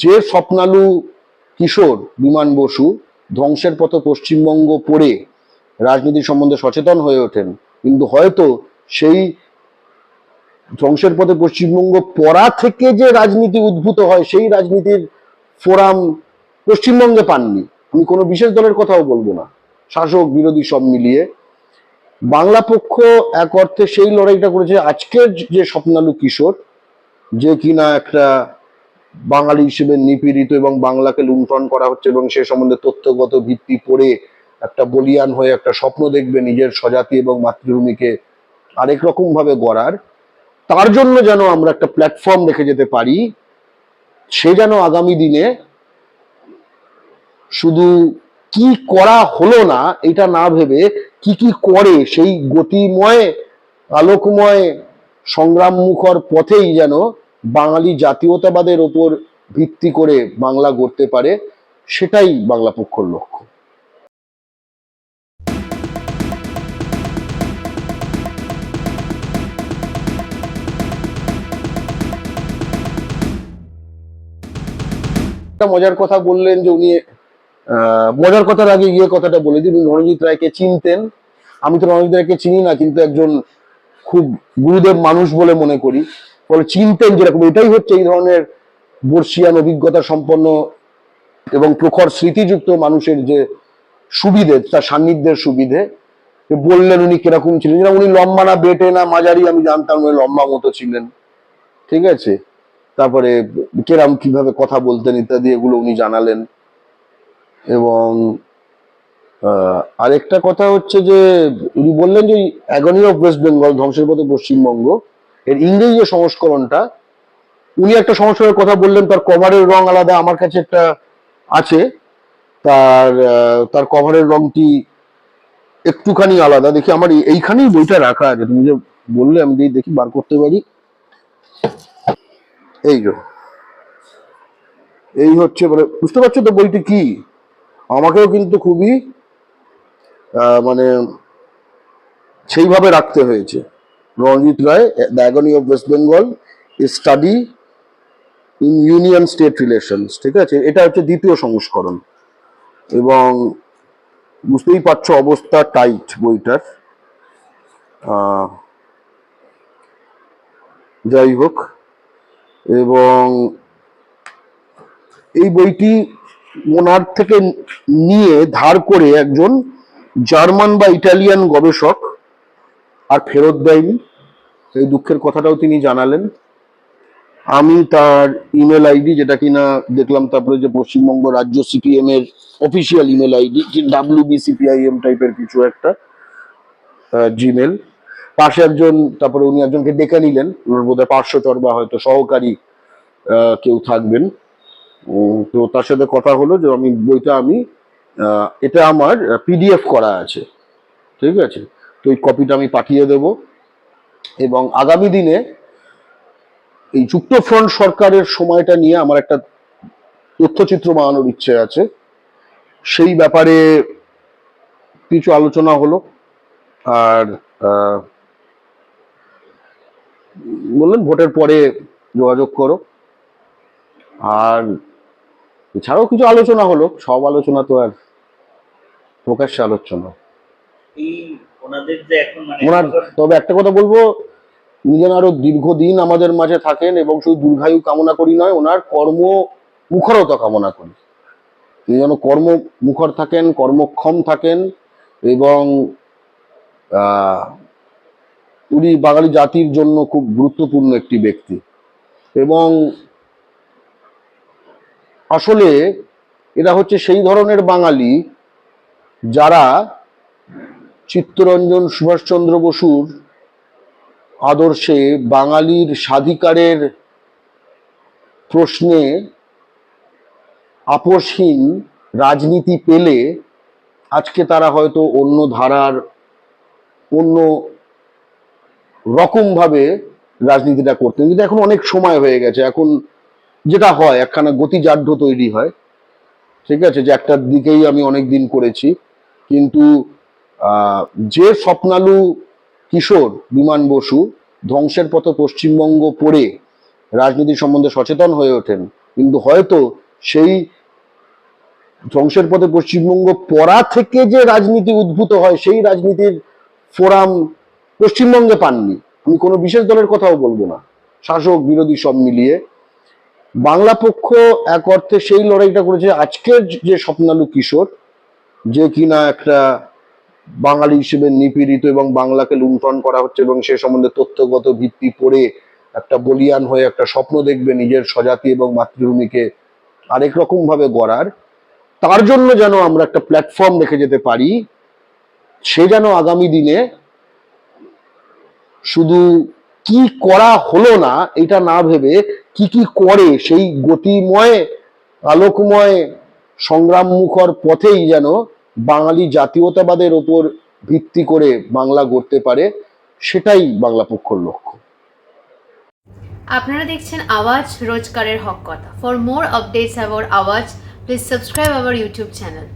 যে স্বপ্নালু কিশোর বিমান বসু ধ্বংসের পথে পশ্চিমবঙ্গ পড়ে রাজনীতি সম্বন্ধে সচেতন হয়ে ওঠেন, কিন্তু হয়তো সেই ধ্বংসের পথে পশ্চিমবঙ্গ পড়া থেকে যে রাজনীতি উদ্ভূত হয়, সেই রাজনীতির ফোরাম পশ্চিমবঙ্গে পাননি। আমি কোনো বিশেষ দলের কথাও বলব না। শাসক বিরোধী সব মিলিয়ে বাংলা পক্ষ এক অর্থে সেই লড়াইটা করেছে আজকের যে স্বপ্নালু কিশোর, যে কিনা একটা বাঙালি হিসেবে নিপীড়িত এবং বাংলাকে লুণ্ঠন করা হচ্ছে এবং সে সম্বন্ধে তথ্যগত ভিত্তি পড়ে একটা বলিয়ান হয়ে একটা স্বপ্ন দেখবে নিজের স্বজাতি এবং মাতৃভূমিকে আরেক রকম ভাবে গড়ার। তার জন্য যেন আমরা একটা প্ল্যাটফর্ম রেখে যেতে পারি, সে যেন আগামী দিনে শুধু কি করা হলো না, এটা না ভেবে কি কি করে সেই গতিময়, আলোকময় সংগ্রাম মুখর পথেই যেন বাঙালি জাতীয়তাবাদের ওপর ভিত্তি করে বাংলা গড়তে পারে, সেটাই বাংলা পক্ষর লক্ষ্য। মজার কথা বললেন যে উনি মজার কথার আগে গিয়ে কথাটা বলে দিন রণজিৎ রায়কে চিনতেন। আমি তো রণজিৎ রায়কে চিনি না, কিন্তু একজন খুব গুরুদেব মানুষ বলে মনে করি। ফলে চিনতেন যেরকম। এটাই হচ্ছে এই ধরনের বর্ষিয়ান অভিজ্ঞতা সম্পন্ন এবং প্রখর স্মৃতিযুক্ত মানুষের যে সুবিধে, তার সান্নিধ্যের সুবিধে। বললেন উনি কীরকম ছিলেন। যেরকম উনি লম্বা না, বেটে না, মাঝারি, আমি জানতাম উনি লম্বা মতো ছিলেন। ঠিক আছে? তারপরে কেরাম কীভাবে কথা বলতেন ইত্যাদি, এগুলো উনি জানালেন। এবং আরেকটা কথা হচ্ছে যে, উনি বললেন যে অ্যাগনি অফ ওয়েস্ট বেঙ্গল ধ্বংসের পথে পশ্চিমবঙ্গ এর ইংরেজি যে সংস্করণটা, উনি একটা সংস্করণের কথা বললেন, তার কভারের রং আলাদা, আমার কাছে একটা আছে, তার তার কভারের রংটি একটুখানি আলাদা। দেখি, আমার এই- এইখানেই বইটা রাখা আছে। তুমি যে বললে, আমি দেখি, বার করতে পারি। এই যে, এই হচ্ছে মানে বুঝতে পারছ তো বইটি কি? আমাকেও কিন্তু খুবই মানে সেইভাবে রাখতে হয়েছে। Ranjit Ray agony of West Bengal study in union state relations ঠিক আছে? এটা হচ্ছে দ্বিতীয় সংস্করণ। এবং বুঝতেই পারছ অবস্থা টাইট বইটার। যাই হোক, এবং এই বইটি ওনার থেকে নিয়ে ধার করে একজন জার্মান বা ইটালিয়ান গবেষক আর ফেরত দেয়নি। এই দুঃখের কথাটাও তিনি জানালেন। আমি তার ইমেল আইডি যেটা কিনা দেখলাম, তারপরে যে পশ্চিমবঙ্গ রাজ্য সিপিএম এর official email ID W B CPIM টাইপের কিছু একটা জিমেল পাশে একজন, তারপরে উনি একজনকে ডেকে নিলেন। ওনার বোধহয় পার্শ্বচর বা হয়তো সহকারী কেউ থাকবেন। তো তার সাথে কথা হলো যে আমি, বইটা আমি এটা আমার পিডিএফ করা আছে। ঠিক আছে? তো এই কপিটা আমি পাঠিয়ে দেব। এবং আগামী দিনে এই যুক্তফ্রন্ট সরকারের সময়টা নিয়ে আমার একটা তথ্যচিত্র বানানোর ইচ্ছে আছে। সেই ব্যাপারে কিছু আলোচনা হলো। আর বললেন ভোটের পরে যোগাযোগ করো। আর এছাড়াও কিছু আলোচনা হলো। সব আলোচনা তো আর প্রকাশ্যে আলোচনা এই ওনাদের যে এখন মানে তবে একটা কথা বলব উনি যেন আরও দীর্ঘদিন আমাদের মাঝে থাকেন এবং শুধু দীর্ঘায়ু কামনা করি নয় ওনার কর্ম মুখরতা কামনা করি। তিনি যেন কর্ম মুখর থাকেন কর্মক্ষম থাকেন এবং আহ, উনি বাঙালি জাতির জন্য খুব গুরুত্বপূর্ণ একটি ব্যক্তি। এবং আসলে এরা হচ্ছে সেই ধরনের বাঙালি যারা চিত্তরঞ্জন সুভাষচন্দ্র বসুর আদর্শে বাঙালির স্বাধিকারের প্রশ্নে আপোষহীন রাজনীতি পেলে আজকে তারা হয়তো অন্য ধারার, অন্য রকম ভাবে রাজনীতিটা করতেন। কিন্তু এখন অনেক সময় হয়ে গেছে। এখন যেটা হয়, একখানা গতিজাঢ্য তৈরি হয়। ঠিক আছে, যে একটা দিকেই আমি অনেক দিন করেছি। কিন্তু যে স্বপ্নালু কিশোর বিমান বসু ধ্বংসের পথে পশ্চিমবঙ্গ পড়ে রাজনীতি সম্বন্ধে সচেতন হয়ে ওঠেন, কিন্তু হয়তো সেই ধ্বংসের পথে পশ্চিমবঙ্গ পড়া থেকে যে রাজনীতি উদ্ভূত হয়, সেই রাজনীতির ফোরাম পশ্চিমবঙ্গে পাননি। আমি কোনো বিশেষ দলের কথাও বলব না। শাসক বিরোধী সব মিলিয়ে বাংলা পক্ষ এক অর্থে সেই লড়াইটা করেছে আজকের যে স্বপ্নালু কিশোর, যে কিনা একটা বাঙালি হিসেবে নিপীড়িত এবং বাংলাকে লুণ্ঠন করা হচ্ছে এবং সে সম্বন্ধে তথ্যগত ভিত্তি পড়ে একটা বলিয়ান হয়ে একটা স্বপ্ন দেখবে নিজের স্বজাতি এবং মাতৃভূমিকে আরেক রকম ভাবে গড়ার। তার জন্য যেন আমরা একটা প্ল্যাটফর্ম রেখে যেতে পারি, সে যেন আগামী দিনে শুধু কি করা হলো না, এটা না ভেবে কি কি করে সেই গতিময়, আলোকময় সংগ্রাম মুখর পথেই যেন বাঙালি জাতীয়তাবাদের ওপর ভিত্তি করে বাংলা গড়তে পারে, সেটাই বাংলা পক্ষর লক্ষ্য। আপনারা দেখছেন আওয়াজ রোজকারের হক কথা। For more updates about Awaaz please subscribe our YouTube channel